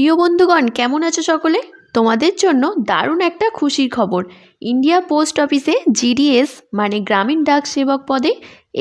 প্রিয় বন্ধুগণ, কেমন আছো সকলে? তোমাদের জন্য দারুণ একটা খুশির খবর। ইন্ডিয়া পোস্ট অফিসে জিডিএস মানে গ্রামীণ ডাক সেবক পদে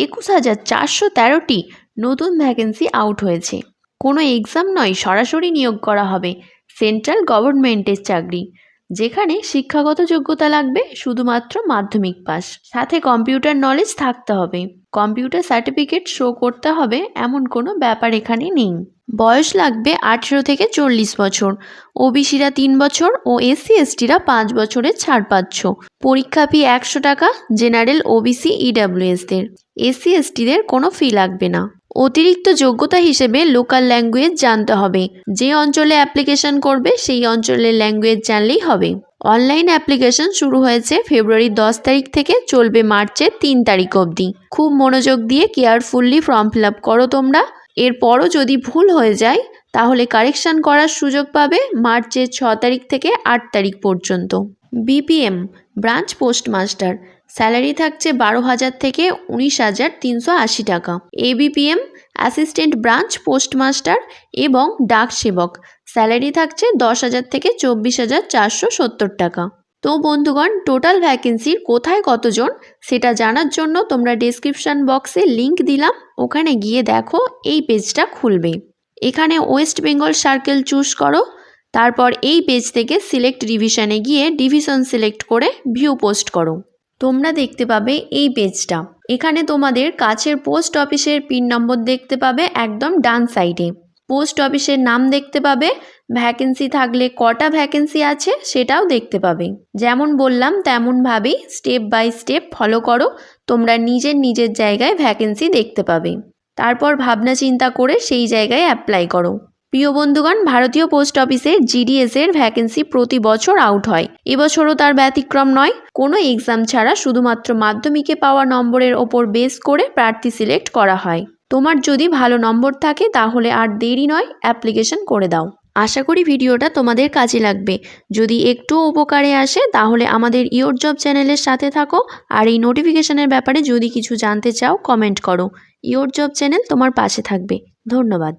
একুশ হাজার চারশো তেরোটি নতুন ভ্যাকেন্সি আউট হয়েছে। কোনো এক্সাম নয়, সরাসরি নিয়োগ করা হবে। সেন্ট্রাল গভর্নমেন্টের চাকরি। যেখানে শিক্ষাগত যোগ্যতা লাগবে, শুধুমাত্র মাধ্যমিক পাস সাথে কম্পিউটার নলেজ থাকতে হবে। কম্পিউটার সার্টিফিকেট শো করতে হবে, এমন কোনো ব্যাপার এখানে নেই। বয়স লাগবে আঠেরো থেকে চল্লিশ বছর। ওবিসিরা তিন বছর ও এসসি এসটিরা পাঁচ বছরের ছাড় পাচ্ছ। পরীক্ষা ফি একশো টাকা, জেনারেল ওবিসি ইডাব্লিউএসদের। এসসি এসটিদের কোনো ফি লাগবে না। অতিরিক্ত যোগ্যতা হিসেবে লোকাল ল্যাঙ্গুয়েজ জানতে হবে। যে অঞ্চলে অ্যাপ্লিকেশন করবে, সেই অঞ্চলের ল্যাঙ্গুয়েজ জানলেই হবে। অনলাইন অ্যাপ্লিকেশন শুরু হয়েছে ফেব্রুয়ারি দশ তারিখ থেকে চলবে মার্চের তিন তারিখ অবধি। খুব মনোযোগ দিয়ে কেয়ারফুললি ফর্ম ফিল আপ করো তোমরা। এরপরও যদি ভুল হয়ে যায়, তাহলে কারেকশান করার সুযোগ পাবে মার্চের ছ তারিখ থেকে আট তারিখ পর্যন্ত। বিপিএম, ব্রাঞ্চ পোস্টমাস্টার, স্যালারি থাকছে বারো হাজার থেকে উনিশ হাজার তিনশো আশি টাকা। এবিপিএম, অ্যাসিস্ট্যান্ট ব্রাঞ্চ পোস্টমাস্টার এবং ডাক সেবক, স্যালারি থাকছে দশ হাজার থেকে চব্বিশ হাজার চারশো সত্তর টাকা। তো বন্ধুগণ টোটাল ভ্যাকেন্সির কোথায় কতজন সেটা জানার জন্য তোমরা ডেসক্রিপশান বক্সে লিংক দিলাম। ওখানে গিয়ে দেখো, এই পেজটা খুলবে। এখানে ওয়েস্ট বেঙ্গল সার্কেল চুজ করো। তারপর এই পেজ থেকে সিলেক্ট ডিভিশনে গিয়ে ডিভিশন সিলেক্ট করে ভিউ পোস্ট করো। তোমরা দেখতে পাবে এই পেজটা এখানে তোমাদের কাছের পোস্ট অফিসের পিন নম্বর দেখতে পাবে একদম ডান সাইডে পোস্ট অফিসের নাম দেখতে পাবে। ভ্যাকেন্সি থাকলে কটা ভ্যাকেন্সি আছে সেটাও দেখতে পাবে। যেমন বললাম তেমনভাবেই স্টেপ বাই স্টেপ ফলো করো। তোমরা নিজের নিজের জায়গায় ভ্যাকেন্সি দেখতে পাবে। তারপর ভাবনা চিন্তা করে সেই জায়গায় অ্যাপ্লাই করো। প্রিয় বন্ধুগণ, ভারতীয় পোস্ট অফিসে জিডিএস এর ভ্যাকেন্সি প্রতি বছর আউট হয়। এবছরও তার ব্যতিক্রম নয়। কোনো এক্সাম ছাড়া শুধুমাত্র মাধ্যমিকে পাওয়া নম্বরের ওপর বেস করে প্রার্থী সিলেক্ট করা হয়। তোমার যদি ভালো নম্বর থাকে তাহলে আর দেরি নয় অ্যাপ্লিকেশন করে দাও। আশা করি ভিডিওটা তোমাদের কাজে লাগবে। যদি একটু উপকারে আসে তাহলে আমাদের ইয়োর জব চ্যানেলের সাথে থাকো আর এই নোটিফিকেশনের ব্যাপারে যদি কিছু জানতে চাও কমেন্ট করো। ইয়োর জব চ্যানেল তোমার পাশে থাকবে। ধন্যবাদ।